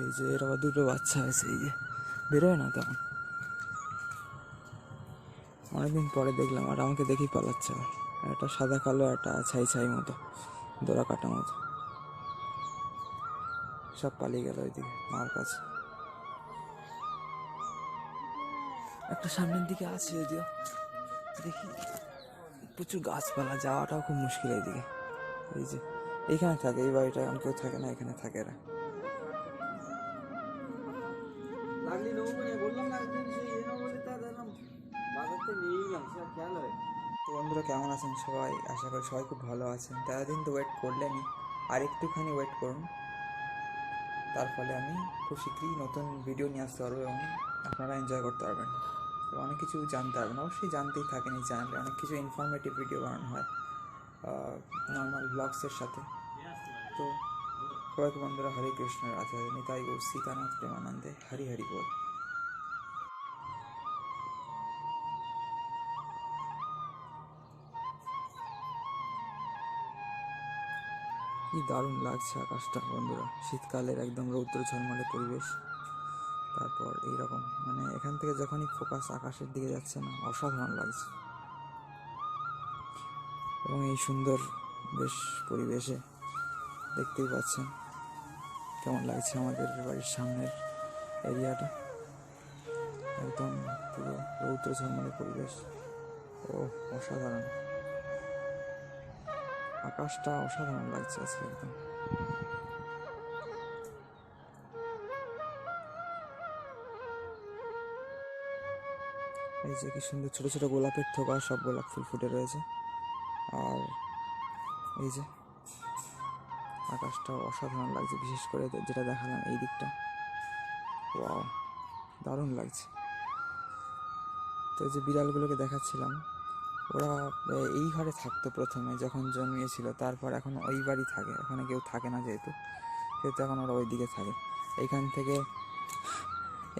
এই যে এর দুটো বাচ্চা আছে এই যে। বেরোয় না তেমন অনেকদিন পরে দেখলাম, আর আমাকে দেখেই পালাচ্ছে একটা সাদা কালো একটা ছাই ছাই মতো দোরা কাটা মতো। সব পালিয়ে গেল ওইদিকে, মার কাছে। একটা সামনের দিকে আছে যদিও। দেখি, প্রচুর গাছপালা, যাওয়াটাও খুব মুশকিল এইদিকে এই যে, এইখানে থাকে, এই বাড়িটা আমি কেউ থাকে না, এখানে থাকে এরা। বলে তা বন্ধুরা, কেমন আছেন সবাই? আশা করি সবাই খুব ভালো আছেন। দিন তো ওয়েট করলেনই। আর একটুখানি ওয়েট করুন। তার ফলে আমি খুব শীঘ্রই নতুন ভিডিও নিয়ে আসতে পারব এবং আপনারা এনজয় করতে পারবেন। অনেক কিছু জানতে পারবেন। অবশ্যই জানতেই থাকেন এই চ্যানেলে অনেক কিছু ইনফরমেটিভ ভিডিও বানানো হয় নর্মাল ব্লগসের সাথে। তো সবাইকে বন্ধুরা হরে কৃষ্ণ রাধে নিতাই গৌর, সীতানাথ প্রেমানন্দে হরি হরি বল। কি দারুণ লাগছে আকাশটা বন্ধুরা। শীতকালের একদম রৌদ্র ঝলমলে পরিবেশ। তারপর এইরকম মানে এখান থেকে যখনই ফোকাস আকাশের দিকে যাচ্ছে না, অসাধারণ লাগছে। এবং এই সুন্দর বেশ পরিবেশে দেখতেই পাচ্ছেন। কেমন লাগছে আমাদের বাড়ির সামনের এরিয়াটা? একদম পুরো রৌদ্র ঝলমলে পরিবেশ। ও, অসাধারণ। আকাশটা অসাধারণ লাগছে আজকে একদম। এই যে কি সুন্দর ছোট ছোট গোলাপের থোকা, সব গোলাপ ফুল ফুটে রয়েছে। আর এই যে আকাশটা অসাধারণ লাগছে, বিশেষ করে যেটা দেখালাম এই দিকটা। ওয়াও, দারুণ লাগছে। তো যে বিড়ালগুলোকে দেখাচ্ছিলাম, ওরা এই ঘরে থাকতো প্রথমে যখন জন্মিয়েছিল, তারপর এখন ওই বাড়ি থাকে। ওখানে কেউ থাকে না যেহেতু, সেহেতু এখন ওরা ওই দিকে থাকে। এইখান থেকে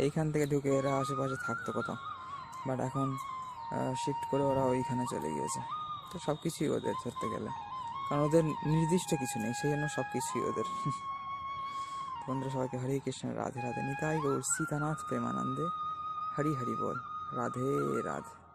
এইখান থেকে ঢুকে এরা আশেপাশে থাকতো কোথাও। বাট এখন শিফট করে ওরা ওইখানে চলে গিয়েছে। তো সব কিছুই ওদের ধরতে গেলে। কারণ ওদের নির্দিষ্ট কিছু নেই, সেই জন্য সব কিছুই ওদের। বন্ধুরা, সবাইকে হরে কৃষ্ণ, রাধে রাধে। নিতাই গৌর, সীতানাথ প্রেমানন্দে। হরি হরি বল। রাধে রাধে।